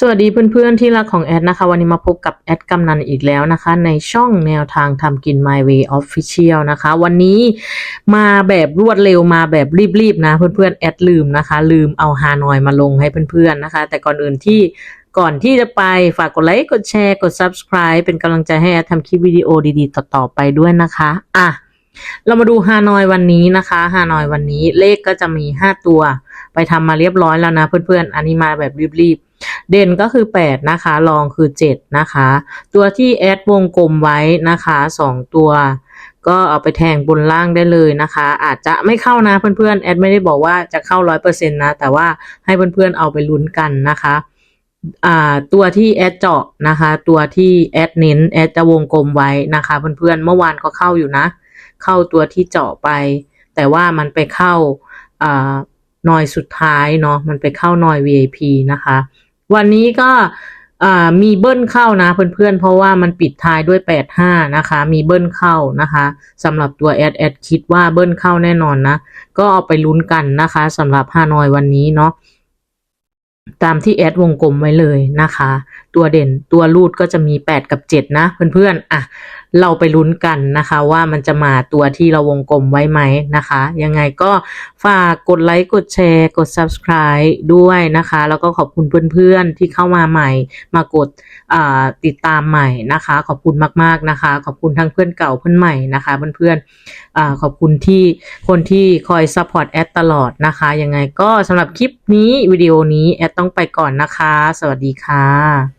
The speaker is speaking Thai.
สวัสดีเพื่อนๆที่รักของแอดนะคะ วันนี้มาพบกับแอดกำนันอีกแล้วนะคะ ในช่องแนวทางทำกิน My Way Official นะคะ วันนี้มาแบบรวดเร็วมาแบบรีบๆนะเพื่อนๆแอดลืมนะคะ ลืมเอาฮานอยมาลงให้เพื่อนๆนะคะ แต่ก่อนอื่นที่ก่อนที่จะไปฝากกดไลค์กดแชร์กด Subscribe เป็นกำลังใจให้แอดทำคลิปวิดีโอดีๆ ต่อๆไปด้วยนะคะอะเรามาดูฮานอยวันนี้นะคะฮานอยวันนี้เลขก็จะมี 5 ตัว ไปทำมาเรียบร้อยแล้วนะเพื่อนๆ อันนี้มาแบบรีบๆ เด่นก็คือ 8 นะคะ รองคือ 7 นะคะ ตัวที่แอดวงกลมไว้นะคะ 2 ตัว ก็เอาไปแทงบนล่างได้เลยนะคะ อาจจะไม่เข้านะเพื่อนๆแอดไม่ได้บอกว่าจะเข้า 100%นะ แต่ว่าให้เพื่อนๆเอาไปลุ้นกันนะคะตัวที่แอดเจาะนะคะ ตัวที่แอดเน้นแอดจะวงกลมไว้นะคะ เพื่อนๆเมื่อวานก็เข้าอยู่นะ เข้าตัวที่เจาะไป แต่ว่ามันไปเข้าอ่อยสุดท้ายเนาะมันไปเข้าหน่อย VIP นะคะ วันนี้ก็มีเบิ้ลเข้านะเพื่อนๆ เพราะว่ามันปิดท้ายด้วย 85 นะคะ มีเบิ้ลเข้านะคะสำหรับตัวแอดแอดคิดว่าเบิ้ลเข้าแน่นอนนะ ก็เอาไปลุ้นกันนะคะสำหรับฮานอยวันนี้เนาะตามที่แอดวงกลมไว้เลยนะคะ ตัวเด่นตัวรูดก็จะมี 8 กับ 7 นะเพื่อนๆอะเราไปลุ้นกันนะคะว่ามันจะมาตัวที่เราวงกลมไว้ไหมนะคะ ยังไงก็ฝากกดไลค์ กดแชร์ กด subscribe ด้วยนะคะ แล้วก็ขอบคุณเพื่อนๆที่เข้ามาใหม่ มากดติดตามใหม่นะคะ ขอบคุณมากๆนะคะ ขอบคุณทั้งเพื่อนเก่าเพื่อนใหม่นะคะเพื่อนๆอขอบคุณที่คนที่คอย support แอดตลอดนะคะยังไงก็สำหรับคลิปนี้วิดีโอนี้แอดต้องไปก่อนนะคะ สวัสดีค่ะ